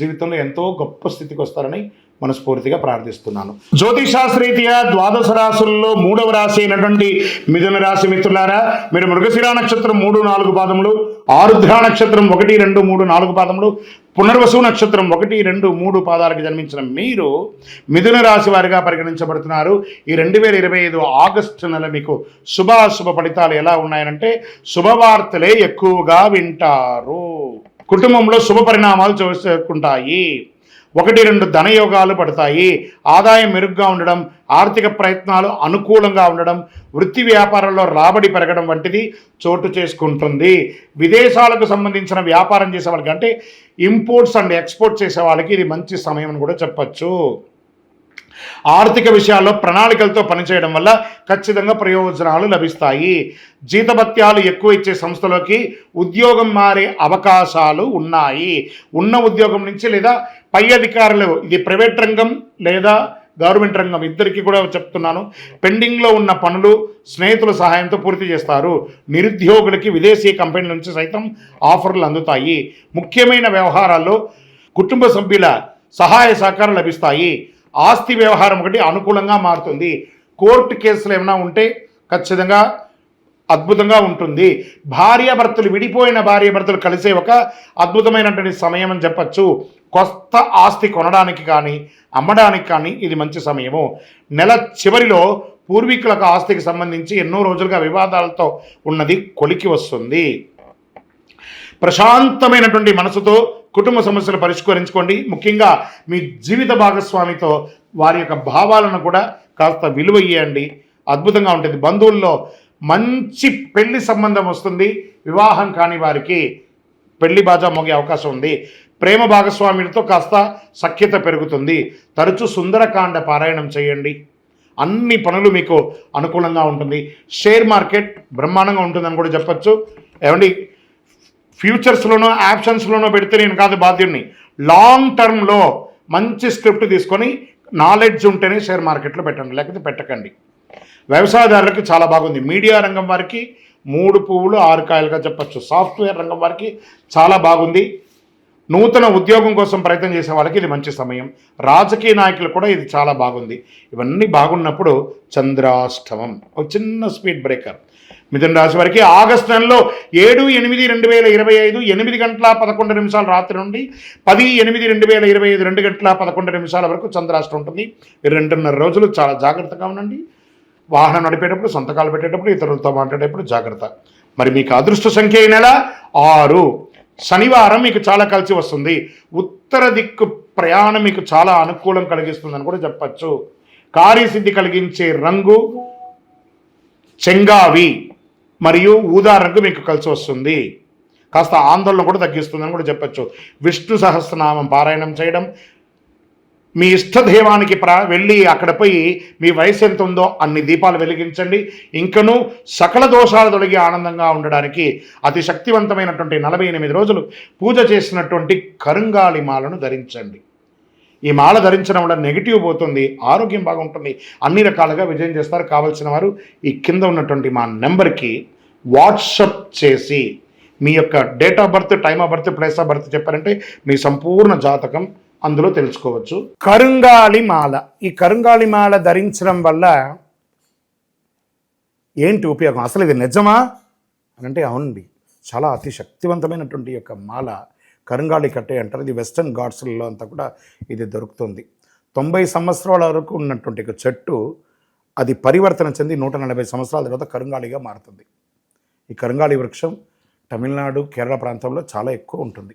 జీవితంలో ఎంతో గొప్ప స్థితికి వస్తారని మనస్ఫూర్తిగా ప్రార్థిస్తున్నాను. జ్యోతిషాస్త్రీత్యా ద్వాదశ రాశుల్లో మూడవ రాశి అయినటువంటి మిథున రాశి మిత్రులారా మీరు మృగశిరా నక్షత్రం మూడు నాలుగు పాదములు ఆరుద్ర నక్షత్రం ఒకటి రెండు మూడు నాలుగు పాదములు పునర్వసు నక్షత్రం ఒకటి రెండు మూడు పాదాలకు జన్మించిన మీరు మిథున రాశి వారిగా పరిగణించబడుతున్నారు. ఈ రెండు వేల ఇరవై ఐదు ఆగస్టు నెల మీకు శుభాశుభ ఫలితాలు ఎలా ఉన్నాయనంటే శుభవార్తలే ఎక్కువగా వింటారు. కుటుంబంలో శుభ పరిణామాలు చేసుకుంటాయి ఒకటి రెండు ధనయోగాలు పడతాయి. ఆదాయం మెరుగ్గా ఉండడం ఆర్థిక ప్రయత్నాలు అనుకూలంగా ఉండడం వృత్తి వ్యాపారంలో రాబడి పెరగడం వంటిది చోటు చేసుకుంటుంది. విదేశాలకు సంబంధించిన వ్యాపారం చేసే వాళ్ళకి అంటే ఇంపోర్ట్స్ అండ్ ఎక్స్పోర్ట్ చేసే వాళ్ళకి ఇది మంచి సమయం అని కూడా చెప్పచ్చు. ఆర్థిక విషయాల్లో ప్రణాళికలతో పనిచేయడం వల్ల ఖచ్చితంగా ప్రయోజనాలు లభిస్తాయి. జీతభత్యాలు ఎక్కువ ఇచ్చే సంస్థలోకి ఉద్యోగం మారే అవకాశాలు ఉన్నాయి. ఉన్న ఉద్యోగం నుంచి లేదా పై అధికారులు ఇది ప్రైవేట్ రంగం లేదా గవర్నమెంట్ రంగం ఇద్దరికి కూడా చెప్తున్నాను. పెండింగ్లో ఉన్న పనులు స్నేహితుల సహాయంతో పూర్తి చేస్తారు. నిరుద్యోగులకి విదేశీ కంపెనీల నుంచి సైతం ఆఫర్లు అందుతాయి. ముఖ్యమైన వ్యవహారాల్లో కుటుంబ సభ్యుల సహాయ సహకారం లభిస్తాయి. ఆస్తి వ్యవహారం ఒకటి అనుకూలంగా మారుతుంది. కోర్టు కేసులు ఏమైనా ఉంటే ఖచ్చితంగా అద్భుతంగా ఉంటుంది. భార్యాభర్తలు విడిపోయిన భార్యాభర్తలు కలిసే ఒక అద్భుతమైనటువంటి సమయం అని చెప్పచ్చు. కొత్త ఆస్తి కొనడానికి కానీ అమ్మడానికి కానీ ఇది మంచి సమయము. నెల చివరిలో పూర్వీకులకు ఆస్తికి సంబంధించి ఎన్నో రోజులుగా వివాదాలతో ఉన్నది కొలికి వస్తుంది. ప్రశాంతమైనటువంటి మనసుతో కుటుంబ సమస్యలు పరిష్కరించుకోండి. ముఖ్యంగా మీ జీవిత భాగస్వామితో వారి యొక్క భావాలను కూడా కాస్త విలువ ఇవ్వండి అద్భుతంగా ఉంటుంది. బంధువుల్లో మంచి పెళ్ళి సంబంధం వస్తుంది. వివాహం కాని వారికి పెళ్ళి బాజా మోగే అవకాశం ఉంది. ప్రేమ భాగస్వాములతో కాస్త సఖ్యత పెరుగుతుంది. తరచూ సుందరకాండ పారాయణం చేయండి. అన్ని పనులు మీకు అనుకూలంగా ఉంటుంది. షేర్ మార్కెట్ బ్రహ్మాండంగా ఉంటుందని కూడా చెప్పచ్చు. ఏమండి? ఫ్యూచర్స్లోనో ఆప్షన్స్లోనో పెడితే నేను కాదు బాధ్యుడిని. లాంగ్ టర్మ్లో మంచి స్క్రిప్ట్ తీసుకొని నాలెడ్జ్ ఉంటేనే షేర్ మార్కెట్లో పెట్టండి లేకపోతే పెట్టకండి. వ్యవసాయదారులకు చాలా బాగుంది. మీడియా రంగం వారికి మూడు పువ్వులు ఆరు కాయలుగా చెప్పచ్చు. సాఫ్ట్వేర్ రంగం వారికి చాలా బాగుంది. నూతన ఉద్యోగం కోసం ప్రయత్నం చేసే వాళ్ళకి ఇది మంచి సమయం. రాజకీయ నాయకులు కూడా ఇది చాలా బాగుంది. ఇవన్నీ బాగున్నప్పుడు చంద్రాష్టమం. ఒక చిన్న స్పీడ్ బ్రేకర్. మిథున రాశి వారికి ఆగస్టు నెలలో ఏడు ఎనిమిది రెండు వేల ఇరవై ఐదు ఎనిమిది గంటల పదకొండు నిమిషాల రాత్రి నుండి పది ఎనిమిది రెండు వేల ఇరవై ఐదు రెండు గంటల పదకొండు నిమిషాల వరకు చంద్రాష్టం ఉంటుంది. రెండున్నర రోజులు చాలా జాగ్రత్తగా ఉండండి. వాహనం నడిపేటప్పుడు సంతకాలు పెట్టేటప్పుడు ఇతరులతో మాట్లాడేటప్పుడు జాగ్రత్త. మరి మీకు అదృష్ట సంఖ్య అయిన నెల ఆరు. శనివారం మీకు చాలా కలిసి వస్తుంది. ఉత్తర దిక్కు ప్రయాణం మీకు చాలా అనుకూలం కలిగిస్తుందని కూడా చెప్పచ్చు. కార్యసిద్ధి కలిగించే రంగు చెంగావి మరియు ఊదా రంగు మీకు కలిసి వస్తుంది. కాస్త ఆందోళన కూడా తగ్గిస్తుందని కూడా చెప్పచ్చు. విష్ణు సహస్రనామం పారాయణం చేయడం మీ ఇష్టదైవానికి ప్రా వెళ్ళి అక్కడ పోయి మీ వయసు ఎంత ఉందో అన్ని దీపాలు వెలిగించండి. ఇంకనూ సకల దోషాలు తొలగి ఆనందంగా ఉండడానికి అతి శక్తివంతమైనటువంటి నలభై ఎనిమిది రోజులు పూజ చేసినటువంటి కరుంగాలి మాలను ధరించండి. ఈ మాల ధరించడం వల్ల నెగిటివ్ పోతుంది ఆరోగ్యం బాగుంటుంది అన్ని రకాలుగా విజయం చేస్తారు. కావలసిన వారు ఈ కింద ఉన్నటువంటి మా నెంబర్కి వాట్సప్ చేసి మీ యొక్క date of birth time of birth place of birth చెప్పారంటే మీ సంపూర్ణ జాతకం అందులో తెలుసుకోవచ్చు. కరుంగాలి మాల. ఈ కరుంగాలి మాల ధరించడం వల్ల ఏంటి ఉపయోగం? అసలు ఇది నిజమా? అని అంటే అవునండి. చాలా అతి శక్తివంతమైనటువంటి యొక్క మాల కరుంగాళి కట్టే అంటారు. ఇది వెస్టర్న్ ఘాట్స్లలో అంతా కూడా ఇది దొరుకుతుంది. తొంభై సంవత్సరాల వరకు ఉన్నటువంటి ఒక చెట్టు అది పరివర్తన చెంది నూట నలభై సంవత్సరాల తర్వాత కరుంగాళిగా మారుతుంది. ఈ కరుంగాళి వృక్షం తమిళనాడు కేరళ ప్రాంతంలో చాలా ఎక్కువ ఉంటుంది.